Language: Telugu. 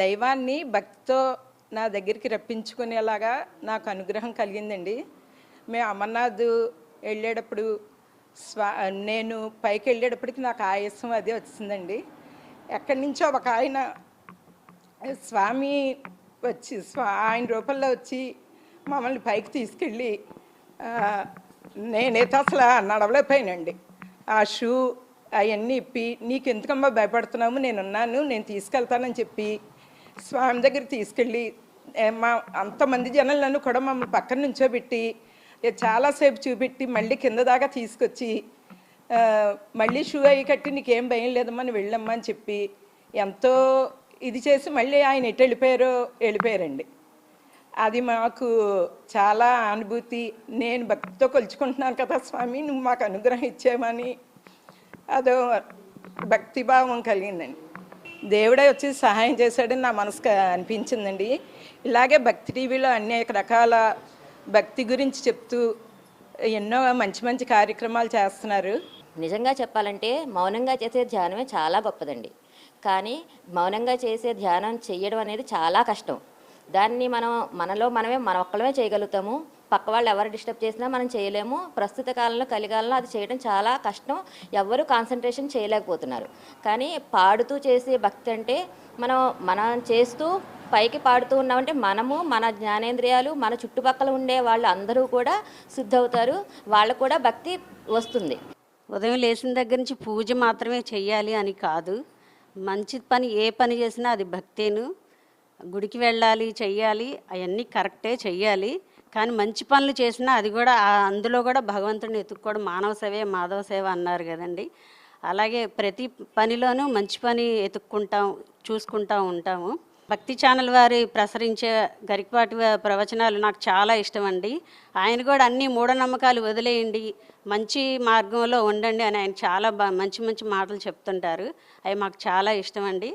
దైవాన్ని భక్తితో నా దగ్గరికి రప్పించుకునేలాగా నాకు అనుగ్రహం కలిగిందండి. మేము అమర్నాథ్ వెళ్ళేటప్పుడు స్వా నేను పైకి వెళ్ళేటప్పటికి నాకు ఆయాసం అది వచ్చిందండి. ఎక్కడి నుంచో ఒక ఆయన స్వామి వచ్చి స్వా ఆయన రూపంలో వచ్చి మమ్మల్ని పైకి తీసుకెళ్ళి నేనైతే అసలు నడవలేకపోయానండి. ఆ షూ అవన్నీ ఇప్పి నీకు ఎందుకమ్మా భయపడుతున్నాము నేనున్నాను నేను తీసుకెళ్తానని చెప్పి స్వామి దగ్గర తీసుకెళ్ళి మా అంతమంది జనాలను కూడా మమ్మల్ని పక్కన నుంచోబెట్టి చాలాసేపు చూపెట్టి మళ్ళీ కింద దాకా తీసుకొచ్చి మళ్ళీ షూ అయ్యి కట్టి నీకేం భయం లేదమ్మా నువ్వు వెళ్ళమ్మా అని చెప్పి ఎంతో ఇది చేసి మళ్ళీ ఆయన ఎటు వెళ్ళిపోయారో వెళ్ళిపోయారండి. అది మాకు చాలా అనుభూతి. నేను భక్తితో కొలుచుకుంటున్నాను కదా స్వామి నువ్వు మాకు అనుగ్రహం ఇచ్చామని అదో భక్తిభావం కలిగిందండి. దేవుడే వచ్చి సహాయం చేశాడని నా మనసుకు అనిపించిందండి. ఇలాగే భక్తి టీవీలో అనేక రకాల భక్తి గురించి చెప్తూ ఎన్నో మంచి మంచి కార్యక్రమాలు చేస్తున్నారు. నిజంగా చెప్పాలంటే మౌనంగా చేసే ధ్యానమే చాలా గొప్పదండి. కానీ మౌనంగా చేసే ధ్యానం చేయడం అనేది చాలా కష్టం. దాన్ని మనం మనలో మనమే మన ఒక్కలమే చేయగలుగుతాము. పక్క వాళ్ళు ఎవరు డిస్టర్బ్ చేసినా మనం చేయలేము. ప్రస్తుత కాలంలో కలికాలంలో అది చేయడం చాలా కష్టం. ఎవరు కాన్సన్ట్రేషన్ చేయలేకపోతున్నారు. కానీ పాడుతూ చేసే భక్తి అంటే మనం మనం చేస్తూ పైకి పాడుతూ ఉన్నామంటే మనము మన జ్ఞానేంద్రియాలు మన చుట్టుపక్కల ఉండే వాళ్ళు అందరూ కూడా శుద్ధవుతారు. వాళ్ళకు కూడా భక్తి వస్తుంది. ఉదయం లేచిన దగ్గర నుంచి పూజ మాత్రమే చెయ్యాలి అని కాదు. మంచి పని ఏ పని చేసినా అది భక్తేను. గుడికి వెళ్ళాలి చెయ్యాలి అవన్నీ కరెక్టే చెయ్యాలి. కానీ మంచి పనులు చేసినా అది కూడా అందులో కూడా భగవంతుడిని ఎత్తుక్కోవడం మానవ సేవే మాధవ సేవ అన్నారు కదండి. అలాగే ప్రతి పనిలోనూ మంచి పని ఎత్తుక్కుంటాం చూసుకుంటా ఉంటాము. భక్తి ఛానల్ వారి ప్రసరించే గరికపాటి ప్రవచనాలు నాకు చాలా ఇష్టం అండి ఆయన కూడా అన్ని మూఢనమ్మకాలు వదిలేయండి మంచి మార్గంలో ఉండండి అని ఆయన చాలా మంచి మంచి మాటలు చెప్తుంటారు. అవి మాకు చాలా ఇష్టం అండి